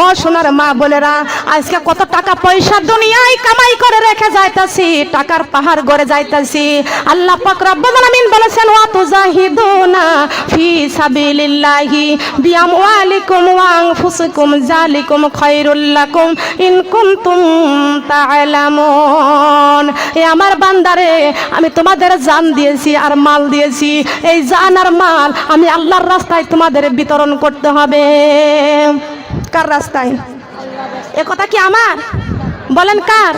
ও সোনার মা বলেরা আজকে কত টাকা পয়সা দুনিয়ায় কামাই করে রেখে যাইতাছি, টাকার পাহাড় গড়ে যাইতাছি। আল্লাহ পাক রব্বুল আলামিন বলেছেন ওয়া তুজাহিদুনা ফি সাবিলিল্লাহি বিআমওয়ালিকুম ওয়া আনফুসিকুম জালিকুম খায়রুল লাকুম ইন কুনতুম তা'লামুন এ আমার বান্দারে, আমি তোমাদের জান দিয়েছি আর মাল দিয়েছি। এই জান আর মাল আমি আল্লাহর রাস্তায় তোমাদের বিতরণ করতে হবে। কার রাস্তায়? এ কথা কি আমার? বলেন কার?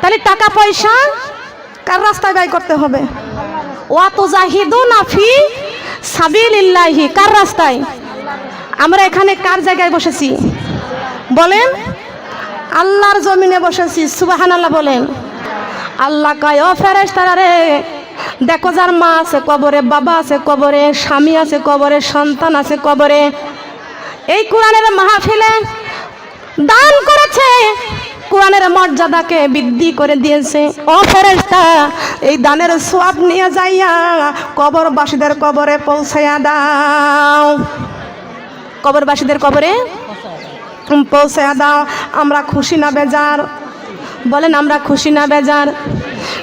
তাহলে টাকা পয়সা কার রাস্তায় ব্যয় করতে হবে? ওয়া তো জাহিদু নাফি সাবিলিল্লাহি, কার রাস্তায়? আমরা এখানে কার জায়গায় বসেছি? বলেন, আল্লাহর জমিনে বসেছি সুবাহান আল্লাহ বলেন। আল্লাহ কয়, ও ফেরেশতারা রে, দেখো যার মা আছে কবরে, বাবা আছে কবরে, স্বামী আছে কবরে, সন্তান আছে কবরে এই কোরআনের মাহফিলে দান করেছে। কোরআনের মর্যাদাকে বৃদ্ধি করে দিয়েছে। ও ফেরেশতা, এই দানের সোয়াব নিয়ে যাইয়া কবরবাসীদের কবরে পৌঁছাইয়া দাও। কবরবাসীদের কবরে পৌঁছাইয়া দাও। আমরা খুশি না বেজার। বলেন, আমরা খুশি না বেজার।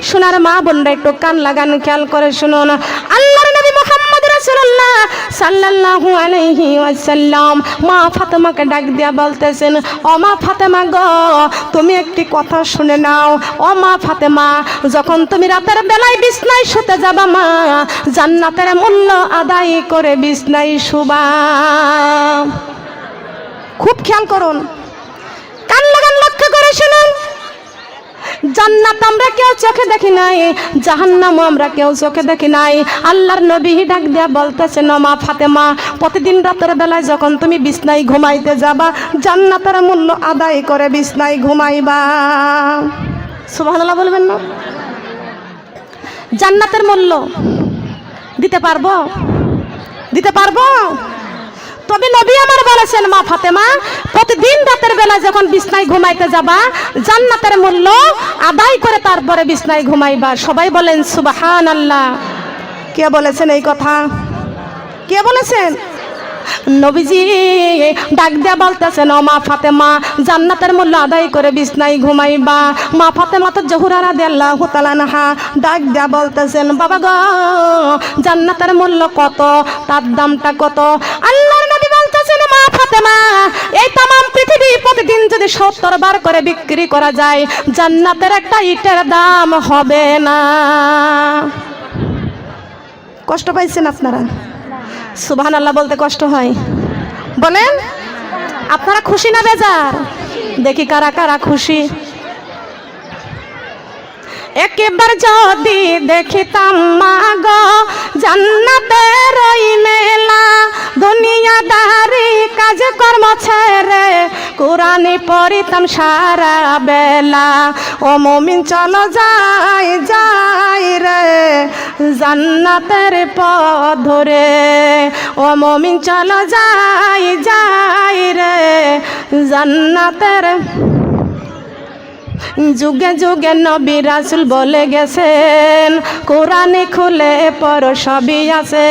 শোনার মা বোনরা একটু কান লাগান, খেয়াল করে শুনুন। রাসূলুল্লাহ সাল্লাল্লাহু আলাইহি ওয়াসাল্লাম। মা ফাতেমাকে ডাক দিয়া বলতেছেন, ও মা ফাতেমা গো, তুমি একটি কথা শুনে নাও। ও মা ফাতেমা, যখন তুমি রাতের বেলায় বিছনায় শুতে যাবা মা, জান্নাতের মূল্য আদায় করে বিছনায় শুবা। খুব খেয়াল করুন। কান লাগান লক্ষ্য করে শুনুন। জান্নাত আমরা কেউ চোখে দেখি নাই জাহান্নাম আমরা কেউ চোখে দেখি নাই। আল্লাহর নবী ডাক দিয়া বলতেছে মা ফাতেমা, প্রতিদিন রাতের বেলায় যখন তুমি বিছনায় ঘুমাইতে যাবা, জান্নাতের মূল্য আদায় করে বিছনায় ঘুমাইবা। সুবহানাল্লাহ বলবেন না? জান্নাতের মূল্য দিতে পারব? দিতে পারব? তবে নবী আমার বলেছেন, মা ফাতেমা, প্রতিদিন রাতের বেলা যখন বিছনায় ঘুমাইতে যাবা, জান্নাতের মূল্য আদায় করে তারপরে বিছনায় ঘুমাইবা। সবাই বলেন সুবাহান আল্লাহ কে বলেছেন এই কথা? কে বলেছেন? নবীজি ডাক দিয়া বলতেছেন, ও মা ফাতেমা, জান্নাতের মূল্য আদায় করে বিছনায় ঘুমাইবা। মা ফাতেমা তো জহুরারা দেল্লাহ তালানহা ডাক দিয়া বলতেছেন, বাবা গো, জান্নাতের মূল্য কত? তার দামটা কত? মা ফাতেমা এই পৃথিবী প্রতিদিন যদি সত্তর বার করে বিক্রি করা যায়, জান্নাতের একটা ইটের দাম হবে না। কষ্ট পাইছেন আপনারা? সুবহান আল্লাহ বলতে কষ্ট হয়। বলেন, আপনারা খুশি না বেজার? দেখি কারা কারা খুশি। একেবার যদি দেখিতাম মাগ জান্নাতের মেলা, দুনিয়াদারি কাজ কর্ম ছেড়ে কোরআনে পড়িতাম সারা বেলা। ও মমিন, চলো যাই যাই রে, জান্নাতের পথ ধরে ও মমিন, চলো যাই যাই রে, জান্নাতের যুগে যুগে নবী রাসুল বলে গেছেন, কোরআনে খুলে পর সবই আছে।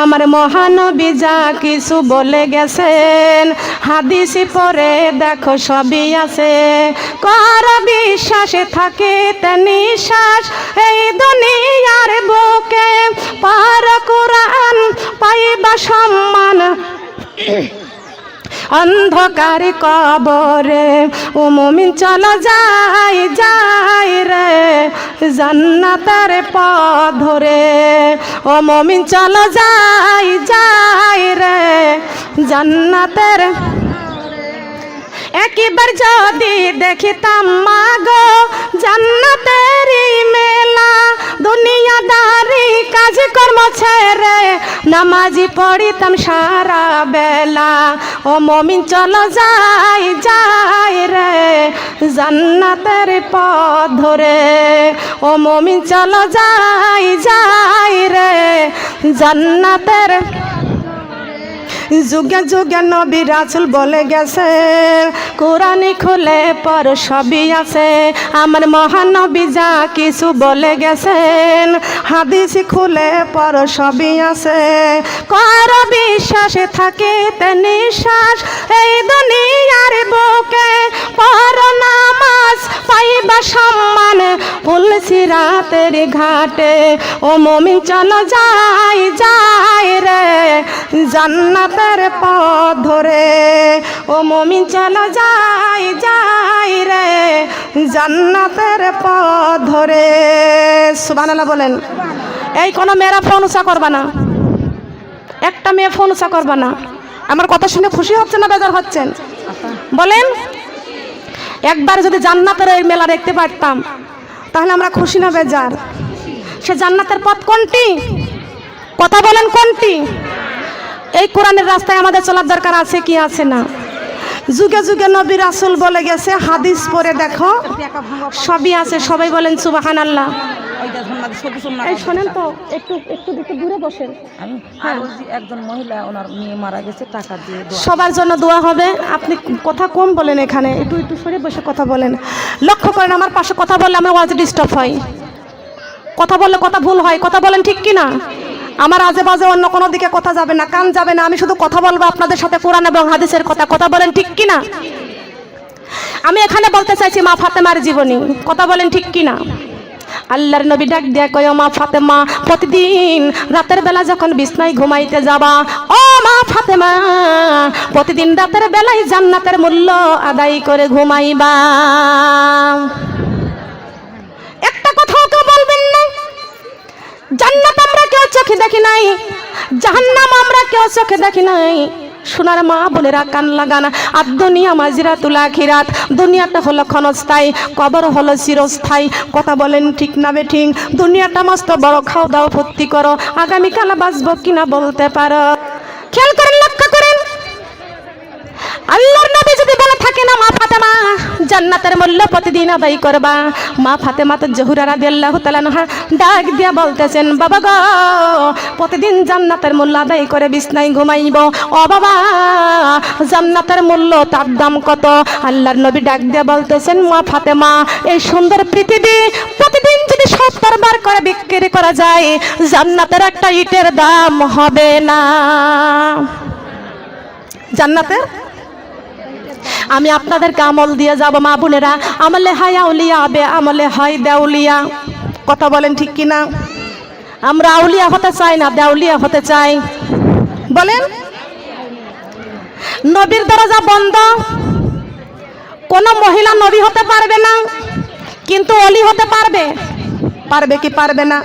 আমার মহানবী যা কিছু বলে গেছেন, হাদিসি পরে দেখো, সবই আছে। কর বিশ্বাসে থাকে নিশ্বাস এই দুনিয়ার বুকে পার কোরআন পাইবা সম্মান। অন্ধকার কবরে, ও মমিন চলো যাই যাই রে, জান্নাতের পথ ধরে। ও মমিন চলো যাই যাই রে, জান্নাতের একবার যদি দেখিতাম মাগো জান্নাতের মেলা। দুনিয়াদারি কাজ কর্ম ছেড়ে নামাজি পড়িতাম সারা বেলা। ও মমিন চলো যাই যাই রে জান্নাতের পথ ধরে। ও মমিন চলো যাই যাই রে জান্নাতের যুগে যুগে নবী রাসুল বলে গেছে, কোরআনে খুলে পর সবই আছে। আমার মহানবী যা কিছু বলে গেছেন, হাদিস খুলে পর সবই আছে। কর বিশ্বাসে থাকে তে নিঃশ্বাস, এই দুনিয়ার বুকে পর নামাজ পাইবা সম্মান। পুলসি রাতের ঘাটে ও মমি চল যাই যাই রে। জান্নাত জান্নাতের পথ ধরে। ও মমিন, চলো যাই যাই রে, জান্নাতের পথ ধরে। সুবহানাল্লাহ বলেন, এই কোনো মেয়েরা ফোন উষা করবা না। একটা মেয়ে ফোন উষা করবা না। আমার কথা শুনে খুশি হচ্ছে না বেজার হচ্ছেন? বলেন, একবার যদি জান্নাতের এই মেলা দেখতে পারতাম, তাহলে আমরা খুশি না বেজার? সে জান্নাতের পথ কোনটি? কথা বলেন কোনটি? এই কোরআনের রাস্তায় আমাদের চলার দরকার আছে কি আছে না? যুগে যুগে নবী রাসুল বলে গেছে হাদিস পরে দেখো সবই আছে সবাই বলেন সুবাহান আল্লাহ এই শোনেন তো একটু একটু একটু দূরে বসেন। একজন মহিলা ওনার মেয়ে মারা গেছে টাকা দিয়ে সবার জন্য দোয়া হবে। আপনি কথা কম বলেন এখানে একটু একটু সরে বসে কথা বলেন। লক্ষ্য করেন আমার পাশে কথা বললে আমার ওয়াজ ডিস্টার্ব হয়। কথা বললে কথা ভুল হয় কথা বলেন ঠিক কি না আমার বাজে অন্য কোনো দিকে কথা যাবে না, কান যাবে না। আমি শুধু কথা বলব আপনাদের সাথে কোরআন এবং হাদিসের কথা। কথা বলেন ঠিক কি না আমি এখানে বলতে চাইছি মা ফাতেমার জীবনী। কথা বলেন ঠিক কি না আল্লাহর নবী ডাক দিয়া কয়, "ও মা ফাতেমা, প্রতিদিন রাতের বেলা যখন বিছনায় ঘুমাইতে যাবা, ও মা ফাতেমা, প্রতিদিন রাতের বেলায় জান্নাতের মূল্য আদায় করে ঘুমাইবা একটা কথাও কেউ বলবেন না জান্নাত আমরা কেউ চোখে দেখি নাই। জাহান্নাম আমরা কেউ চোখে দেখি নাই। সোনার মা বোনেরা কান লাগান, আর দুনিয়া মাজিরা তুলা খিরাত দুনিয়াটা হলো ক্ষণস্থায়ী, কবর হলো চিরস্থায়ী। কথা বলেন ঠিক না বে ঠিক দুনিয়াটা মস্ত বড়, খাও দাও ভর্তি করো। আগামীকাল বাঁচবো কিনা বলতে পারো? খেয়াল করেন, লক্ষ্য করেন। আল্লাহর নবী যদি বলে থাকে না, মা ফাতেমা জান্নাতের মূল্য প্রতিদিন আদায় করবা। মা ফাতেমা তো জহুরা রাদিয়াল্লাহু তাআলা আনহা ডাক দিয়া বলতেছেন, বাবা গো, প্রতিদিন জান্নাতের মূল্য আদায় করে বিছনায় ঘুমাইব। ও বাবা, জান্নাতের মূল্য তার দাম কত? আল্লাহর নবী ডাক দিয়া বলতেছেন, মা ফাতেমা, এই সুন্দর পৃথিবী প্রতিদিন যদি সত্তর বার করে বিক্রি করা যায়, জান্নাতের একটা ইটের দাম হবে না। জান্নাতের আমি আপনাদেরকে আমল দিয়ে যাব, মা বোনেরা। আমলে হয় আউলিয়া আবে, আমলে হয় দেউলিয়া। কথা বলেন ঠিক কি না আমরা আউলিয়া হতে চাই না, দেউলিয়া হতে চাই। বলেন। নবীর দরজা বন্ধ। কোন মহিলা নবী হতে পারবে না, কিন্তু অলি হতে পারবে। পারবে কি পারবে না?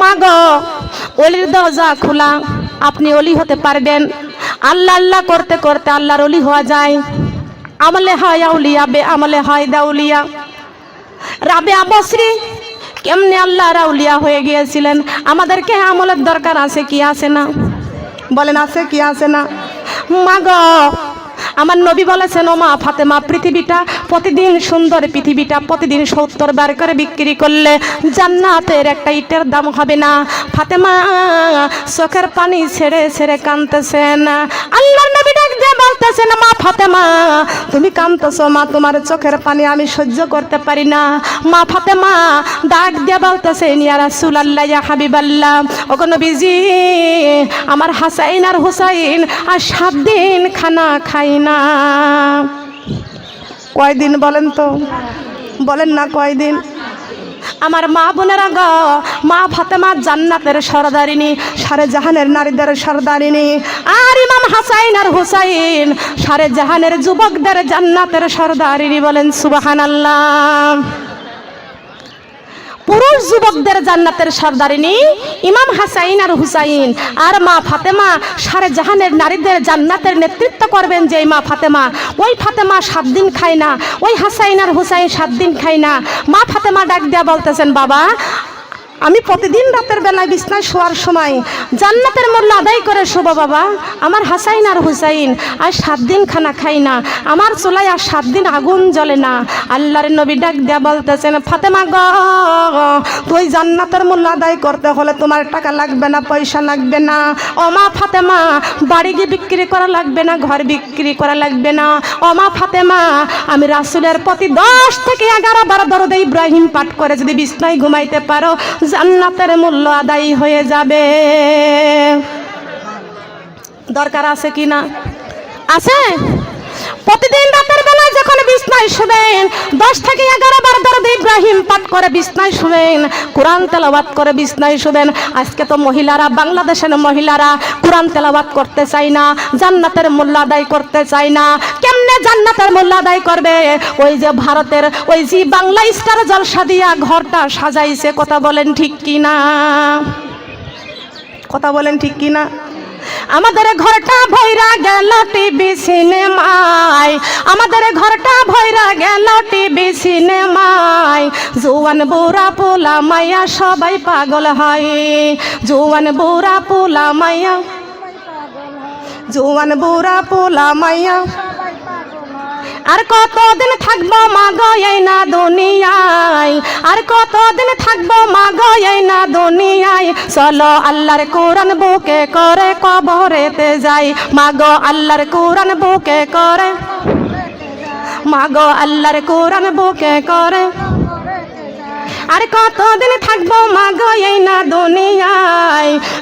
মা গো অলির দরজা খোলা। আপনি অলি হতে পারবেন। আল্লাহ আল্লাহ করতে করতে আল্লাহর অলি হওয়া যায়। আমলে হয় আউলিয়া, বে আমলে হয় দাউলিয়া। রাবে আবশ্রী কেমনে আল্লাহ রাউলিয়া হয়ে গিয়েছিলেন? আমাদেরকে আমলের দরকার আছে কি আছে না? বলেন, আছে কি আছে না? মা গো আমার নবী বলেছেন ও মা ফাতেমা, পৃথিবীটা প্রতিদিন সুন্দর পৃথিবীটা প্রতিদিন সত্তর বার করে বিক্রি করলে জান্নাতের একটা ইটের দাম হবে না। ফাতেমা, চোখের পানি ছেড়ে ছেড়ে কাঁদতেছেন আল্লাহর নবী ডাক দিয়ে বলতেছেন মা ফাতেমা তুমি কামতেছ মা, তোমার চোখের পানি আমি সহ্য করতে পারি না। মা ফাতে মা ডাক দিয়ে বলতেছে, ইয়া রাসূল আল্লাহ ইয়া হাবিবাল্লাহ, ওগো বিজি আমার হাসাইন আর হুসাইন আর সাত দিন খানা খাই না। কয়দিন বলেন তো? বলেন না কয়দিন? আমার মা বোনেরা গ মা ফাতেমা জান্নাতের সরদারিনী, সারে জাহানের নারীদের সরদারিনী, আর ইমাম হাসাইন আর হুসাইন, সারে জাহানের যুবকদের জান্নাতের সরদারিনী বলেন সুবাহান আল্লাহ পুরুষ যুবকদের জান্নাতের সর্দারিনী ইমাম হাসাইন আর হুসাইন। আর মা ফাতেমা সারে জাহানের নারীদের জান্নাতের নেতৃত্ব করবেন যে মা ফাতেমা। ওই ফাতেমা সাত দিন খায় না, ওই হাসাইন আর হুসাইন সাত দিন খায় না। মা ফাতেমা ডাক দেয়া বলতেছেন, বাবা আমি প্রতিদিন রাতের বেলায় বিছনায় শোয়ার সময় জান্নাতের মূল্য আদায় করে শোবো বাবা। আমার হাসাইন আর হুসাইন, আর সাত দিন খানা খাই না। আমার চুলায় আর সাত দিন আগুন জ্বলে না। আল্লাহর নবী ডাক দেয়া বলতেছেন, ফাতেমা গ, তুই জান্নাতের মূল্য আদায় করতে হলে তোমার টাকা লাগবে না, পয়সা লাগবে না। অমা ফাতেমা, বাড়ি গিয়ে বিক্রি করা লাগবে না, ঘর বিক্রি করা লাগবে না। অমা ফাতেমা, আমি রাসুলের প্রতি দশ থেকে এগারো বারো দরদে ইব্রাহিম পাঠ করে যদি বিছনায় ঘুমাইতে পারো জান্নাতের মূল্য আদায় হয়ে যাবে। দরকার আছে কি না? আছে। প্রতিদিন রাতের বেলায় যখন বিছনায় শুবেন, দশ থেকে এগারো বার দরদ ইব্রাহিম পাঠ করে বিছনায় শুবেন, কোরআন তেলাওয়াত করে বিছনায় শুবেন। আজকে তো মহিলারা, বাংলাদেশের মহিলারা কোরআন তেলাওয়াত করতে চায় না, জান্নাতের মূল্য আদায় করতে চায় না। কেমনে জান্নাতের মূল্য আদায় করবে। ওই যে ভারতের, ওই যে বাংলা স্টার জলসা দিয়া ঘরটা সাজাইছে, কথা বলেন ঠিক কি না কথা বলেন ঠিক কি না আমাদের ঘরটা ভৈরা গেল টিভি সিনেমায়। আমাদের ঘরটা ভৈরা গেল টিভি সিনেমায়। জুয়ান বুড়া পোলা মাইয়া সবাই পাগল হয়। জুয়ান বুড়া পোলা মাইয়া, জুয়ান বুড়া পোলা মাইয়া আর কতদিন থাকব মা গয়াই না দুনিয়ায়? আর কতদিন থাকব মা গয়াই না দুনিয়ায়? চলো আল্লাহর কোরআন বুকে করে কবরেতে যাই। মা গো আল্লাহর কোরআন বুকে করে মা গো আল্লাহর কোরআন বুকে করে। আর কতদিন থাকব মা গয়াই না দুনিয়ায়?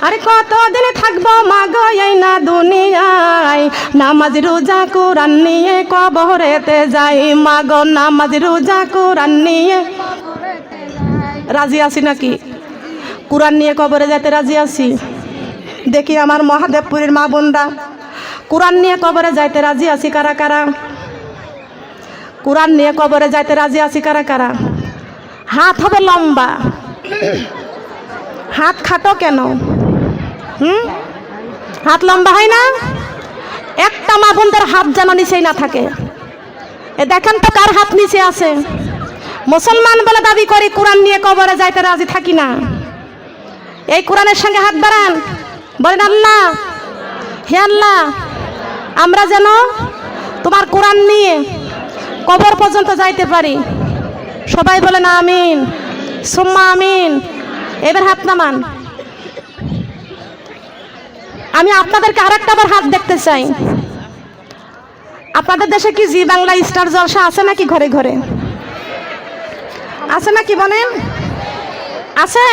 আর কতদিন থাকব মা গয়াই না দুনিয়ায়? নামাজ, রোজা, কোরআন নিয়ে কবরেতে যাই। মা গো নামাজ, রোজা, কোরআন নিয়ে রাজি আছি নাকি? কোরআন নিয়ে কবরে যেতে রাজি আছি? দেখি আমার মহাদেবপুরের মা বোনরা। কোরআন নিয়ে কবরে যাইতে রাজি আছি কারা কারা? কোরআন নিয়ে কবরে যাইতে রাজি আছি কারা কারা? হাত হবে লম্বা। হাত খাটো কেন? হুম? হাত লম্বা হয় না? একটা মা বোনদের হাত যেন নিচেই না থাকে। এ দেখেন তো কার হাত নিচে আছে। মুসলমান বলে দাবি করি, কোরআন নিয়ে কবরে যাইতে রাজি থাকি না। এই কোরআনের সঙ্গে হাত বাড়ান। বলেন, আল্লাহ, হে আল্লাহ, আমরা যেন তোমার কোরআন নিয়ে কবর পর্যন্ত যাইতে পারি। সবাই বলেন, আমিন। সুম্মা আমিন। এবার হাত নামান। আমি আপনাদেরকে আরেকটা বার হাত দেখতে চাই। আপনাদের দেশে কি জি বাংলা, স্টার জলসা আছে নাকি ঘরে ঘরে? আছে নাকি বলেন আছে।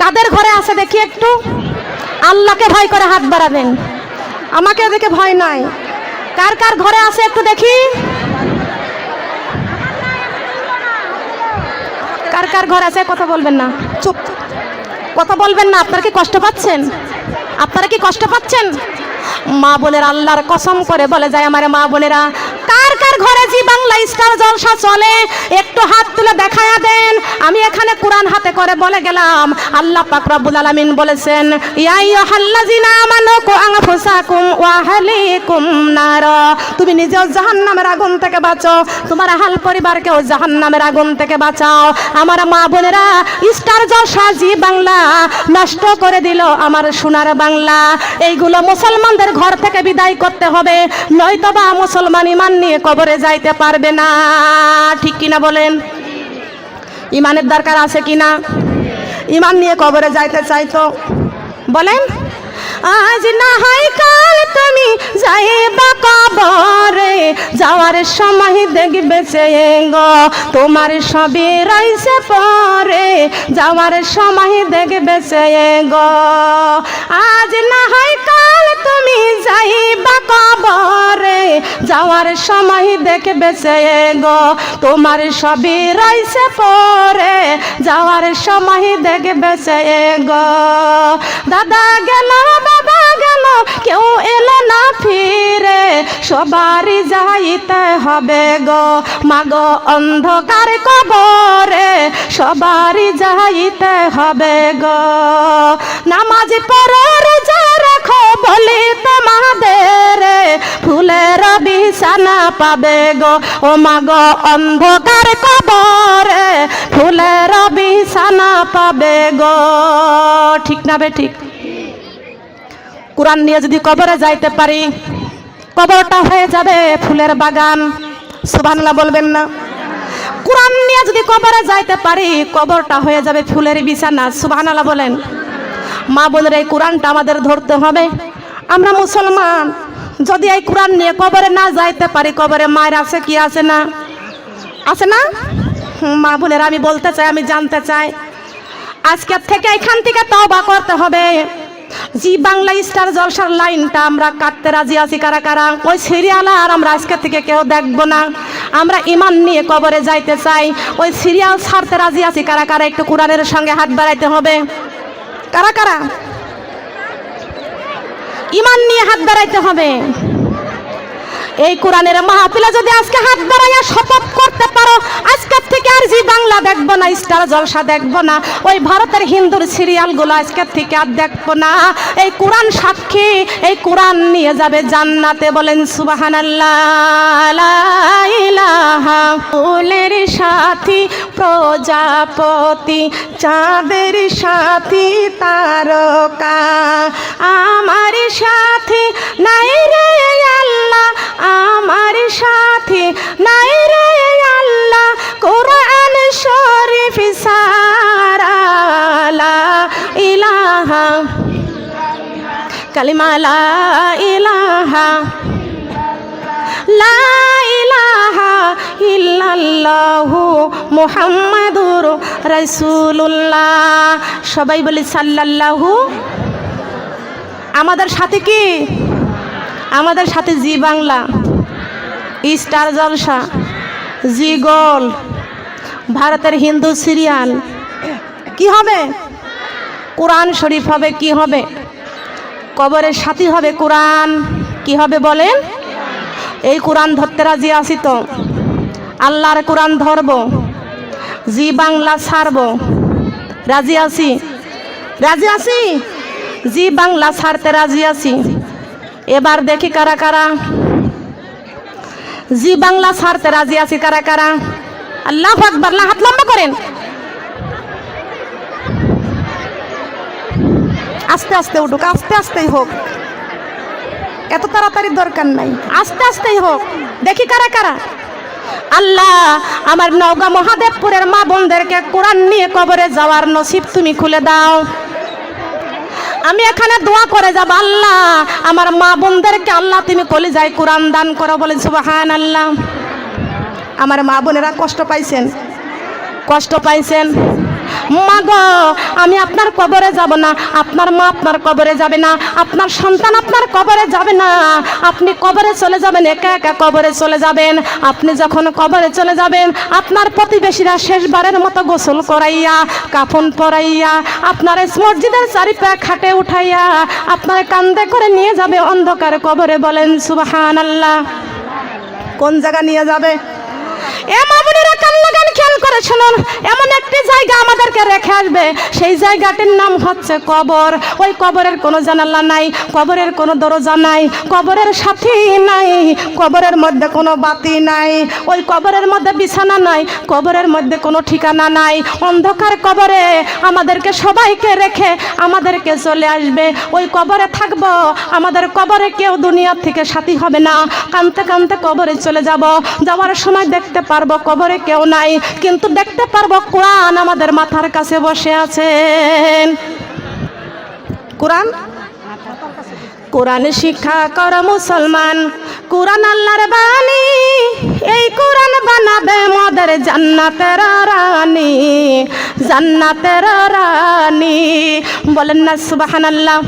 কাদের ঘরে আছে দেখি একটু। আল্লাহকে ভয় করে হাত বাড়াবেন। আমাকে দেখে ভয় নাই। কার কার ঘরে আছে একটু দেখি। কার কার ঘর আছে কথা বলবেন না। চুপ। কথা বলবেন না, আপনারা কি কষ্ট পাচ্ছেন? আপনারা কি কষ্ট পাচ্ছেন? মা বোনের আল্লাহর কসম করে বলে যায় আমার মা বোনেরা কার ঘরে জি বাংলা স্টার জলসা চলে, একটু হাত তুলে দেখায়া দেন। আমি এখানে কোরআন হাতে করে বলে গেলাম। আল্লাহ পাক রব্বুল আলামিন বলেছেন, ইয়া আইয়ুহাল্লাযিনা আমানু কু আনফুসাকুম ওয়া আহলিকুম নার। তুমি নিজেও জাহান্নামের আগুন থেকে বাঁচো। তোমার আহাল পরিবারকেও জাহান্নামের আগুন থেকে বাঁচাও। আমার মা বোনেরা, স্টার জলসা জি বাংলা নষ্ট করে দিল আমার সোনার বাংলা। এইগুলো মুসলমানদের ঘর থেকে বিদায় করতে হবে। নয়তো বা মুসলমান ইমান নিয়ে কবরে যাইতে পারবে না। ঠিক কিনা বলেন? ইমানের দরকার আছে কিনা? ইমান নিয়ে কবরে যাইতে চাইতো। বলেন, আজ না হয় কাল তুমি যাইবা কবরে। যাওয়ার সময় দেখবে গো, তোমার সবে রইছে পরে। যাওয়ার সময় দেখবে গো, আজ না হয় কাল তুমি যাইবা কবরে। যাওয়ার সময় দেখবে সে গো, তোমার সবে রইছে পরে। যাওয়ার সময় দেখবে সে গো, দাদা গেল, বাবা গেল, কেউ এলো না ফিরে। সবারই যাইতে হবে গো, মাগো অন্ধকার কবরে। সবারই যাইতে হবে গো, নামাজ পড়ো বলি তোমাদের, ফুলের বিছানা পাবে গো। ও মাগো অন্ধকার কবরে ফুলের বিছানা পাবে গো। ঠিক না বে, ঠিক? কোরআন নিয়ে যদি কবরে যাইতে পারি, কবরটা হয়ে যাবে ফুলের বাগান। সুবহানাল্লাহ বলবেন না। কোরআন নিয়ে যদি কবরে যাইতে পারি, কবরটা হয়ে যাবে ফুলের বিছানা। সুবহানাল্লাহ বলেন। মা বোনের, এই কোরআনটা আমাদের ধরতে হবে। আমরা মুসলমান, যদি এই কোরআন নিয়ে কবরে না যাইতে পারি, কবরে মায়ের আছে কি আছে না? আছে না? মা বোনের, আমি বলতে চাই, আমি জানতে চাই। আজকের থেকে এখান থেকে তওবা করতে হবে। জি বাংলা স্টার জলসার লাইনটা আমরা কাটতে রাজি আছি কারা কারা? ওই সিরিয়াল আর আমরা আজকে থেকে কেউ দেখব না। আমরা ইমান নিয়ে কবরে যাইতে চাই। ওই সিরিয়াল ছাড়তে রাজি আছি কারা কারা? একটু কোরআনের সঙ্গে হাত বাড়াইতে হবে। কারা কারা? ইমান নিয়ে হাত বাড়াইতে হবে। এই কোরআনের মাহফিলে যদি আজকে হাত বাড়াইয়া শপথ করতে পারো আজকের থেকে আর জি বাংলা দেখব না, স্টার জলসা দেখব না, ওই ভারতের হিন্দুর সিরিয়ালগুলো আজকের থেকে আর দেখব না। এই কোরআন সাক্ষী, এই কোরআন নিয়ে যাবে জান্নাতে বলেন সুবাহান ফুলের সাথী, প্রজাপতি, চাঁদের সাথী, তারকা। আমার সাথী কালিমা লা লা ইল্লাল্লাহু সবাই বলি সাল্লাল্লাহু। আমাদের সাথে কি? আমাদের সাথে জি বাংলা, স্টার জলসা, জি গোল ভারতের হিন্দু সিরিয়াল। কি হবে? কোরআন শরীফ হবে, কি হবে? কবরের সাথী হবে কোরআন। কি হবে বলেন? এই কোরআন ধরতে রাজি আছি তো। আল্লাহর কোরআন ধরব। জি বাংলা ছাড়ব। রাজি আছি? রাজি আছি? জি বাংলা ছাড়তে রাজি আছি। এবার দেখি কারা কারা। জি বাংলা ছাড়তে রাজি আছি কারা কারা? আল্লাহ আকবার হাত লম্বা করেন। আস্তে আস্তে উঠুক, আস্তে আস্তেই হোক। এত তাড়াতাড়ি দরকার নাই। আস্তে আস্তেই হোক। দেখি কারা কারা। আল্লাহ, আমার নওগাঁ মহাদেবপুরের মা বোনদেরকে কোরআন নিয়ে কবরে যাওয়ার নসিব তুমি খুলে দাও। আমি এখানে দোয়া করে যাব, আল্লাহ, আমার মা বোনদেরকে, আল্লাহ, তুমি কলে যাই কোরআন দান করো বলে সুবাহান আল্লাহ আমার মা বোনেরা কষ্ট পাইছেন। কষ্ট পাইছেন। মা গো, আমি আপনার কবরে যাব না। আপনার মা আপনার কবরে যাবে না। আপনার সন্তান আপনার কবরে যাবে না। আপনি কবরে চলে যাবেন, একা একা কবরে চলে যাবেন। আপনি যখন কবরে চলে যাবেন, আপনার প্রতিবেশীরা শেষবারের মতো গোসল করাইয়া, কাফন পরাইয়া, আপনার মসজিদের চারিপায়ে খাটে উঠাইয়া, আপনার কান্দে করে নিয়ে যাবে অন্ধকার কবরে বলেন সুবাহান আল্লাহ কোন জায়গা নিয়ে যাবে? এ মামুনিরা কান লাগান খেয়াল করে এমন একটি জায়গা আমাদেরকে রেখে আসবে। সেই জায়গাটির নাম হচ্ছে কবর। ওই কবরের কোনো জানালা নাই, কবরের কোনো দরজা নাই, কবরের সাথী নাই, কবরের মধ্যে কোনো বাতি নাই, ওই কবরের মধ্যে বিছানা নাই, কবরের মধ্যে কোনো ঠিকানা নাই। অন্ধকার কবরে আমাদেরকে সবাইকে রেখে আমাদেরকে চলে আসবে। ওই কবরে থাকব, আমাদের কবরে কেউ দুনিয়ার থেকে সাথী হবে না। কানতে কানতে কবরে চলে যাব। যাওয়ার সময় দেখতে পারব কবরে কেউ নাই কিন্তু দেখতে পারব কোরআন আমাদের মাথার কাছে বসে আছেন কোরআন? কোরআন শিক্ষা কর মুসলমান, কোরআন আল্লাহর বাণী, এই কোরআন বানাবে মদের জান্নাতের রানী জান্নাতের রানী। বলেন না, সুবহানাল্লাহ।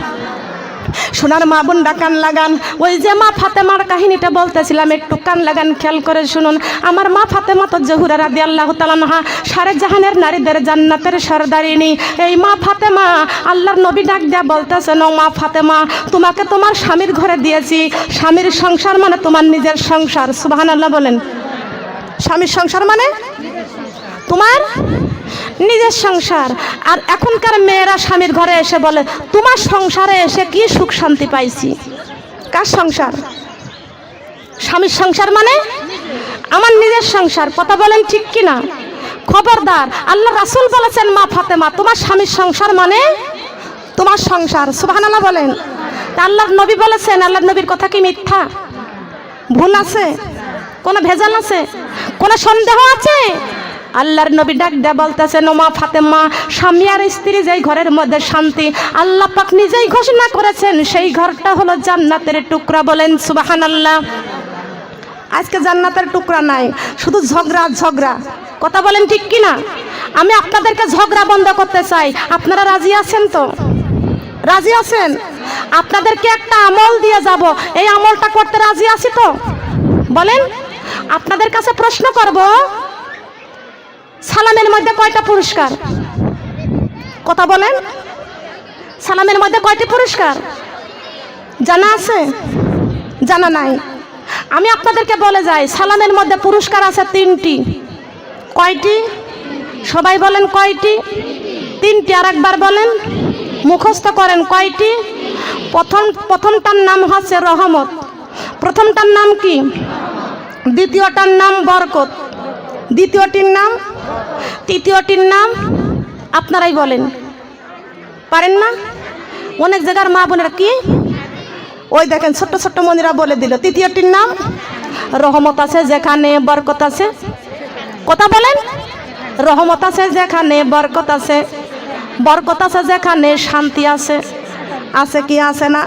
সোনার মা বোনরা কান লাগান। ওই যে মা ফাতেমার কাহিনীটা বলতেছিলাম, একটু কান লাগান, খেয়াল করে শুনুন। আমার মা ফাতেমা তো জহুরা রাদি আল্লাহ তালানহা সারে জাহানের নারীদের জান্নাতের সরদারিনী। এই মা ফাতেমা, আল্লাহর নবী ডাক দেয়া বলতেছেন ও মা ফাতেমা, তোমাকে তোমার স্বামীর ঘরে দিয়েছি। স্বামীর সংসার মানে তোমার নিজের সংসার। সুবাহান আল্লাহ বলেন। স্বামীর সংসার মানে? তোমার নিজের সংসার। আর এখনকার মেয়েরা স্বামীর ঘরে এসে বলে, তোমার সংসারে এসে কি সুখ শান্তি পাইছি? কার সংসার? স্বামীর সংসার মানে? আমার নিজের সংসার। কথা বলেন ঠিক কি না খবরদার। আল্লাহ রাসুল বলেছেন, মা ফাতেমা, তোমার স্বামীর সংসার মানে? তোমার সংসার। সুবাহান আল্লাহ বলেন। তা আল্লাহর নবী বলেছেন, আল্লাহর নবীর কথা কি মিথ্যা? ভুল আছে? কোনো ভেজাল আছে? কোনো সন্দেহ আছে? আল্লাহর নবী ডাক দেয়া বলতেছেন ওমা ফাতেমা, স্বামী আর স্ত্রী যেই ঘরের মধ্যে শান্তি, আল্লাহ পাক নিজেই ঘোষণা করেছেন, সেই ঘরটা হলো জান্নাতের টুকরা বলেন সুবাহান আল্লাহ আজকে জান্নাতের টুকরা নাই, শুধু ঝগড়া ঝগড়া। কথা বলেন ঠিক কি না আমি আপনাদেরকে ঝগড়া বন্ধ করতে চাই, আপনারা রাজি আছেন তো? রাজি আছেন? আপনাদেরকে একটা আমল দিয়ে যাব, এই আমলটা করতে রাজি আছি তো? বলেন, আপনাদের কাছে প্রশ্ন করব সালামের মধ্যে কয়টা পুরস্কার? কথা বলেন। সালামের মধ্যে কয়টি পুরস্কার? জানা আছে? জানা নাই। আমি আপনাদেরকে বলে যাই, সালামের মধ্যে পুরস্কার আছে তিনটি। কয়টি? সবাই বলেন কয়টি? তিনটি আর একবার বলেন। মুখস্থ করেন কয়টি? প্রথম, প্রথমটার নাম হচ্ছে রহমত। প্রথমটার নাম কি? দ্বিতীয়টার নাম বরকত। দ্বিতীয়টির নাম তৃতীয়টির নাম আপনারাই বলেন। পারেন না? অনেক জায়গার মা বোনেরা কি? ওই দেখেন, ছোট্ট ছোট্ট মন্দিরা বলে দিল। তৃতীয়টির নাম রহমত আছে যেখানে বরকত আছে। কথা বলেন? রহমত আছে যেখানে বরকত আছে। বরকত আছে যেখানে শান্তি আছে। আছে কি আছে না?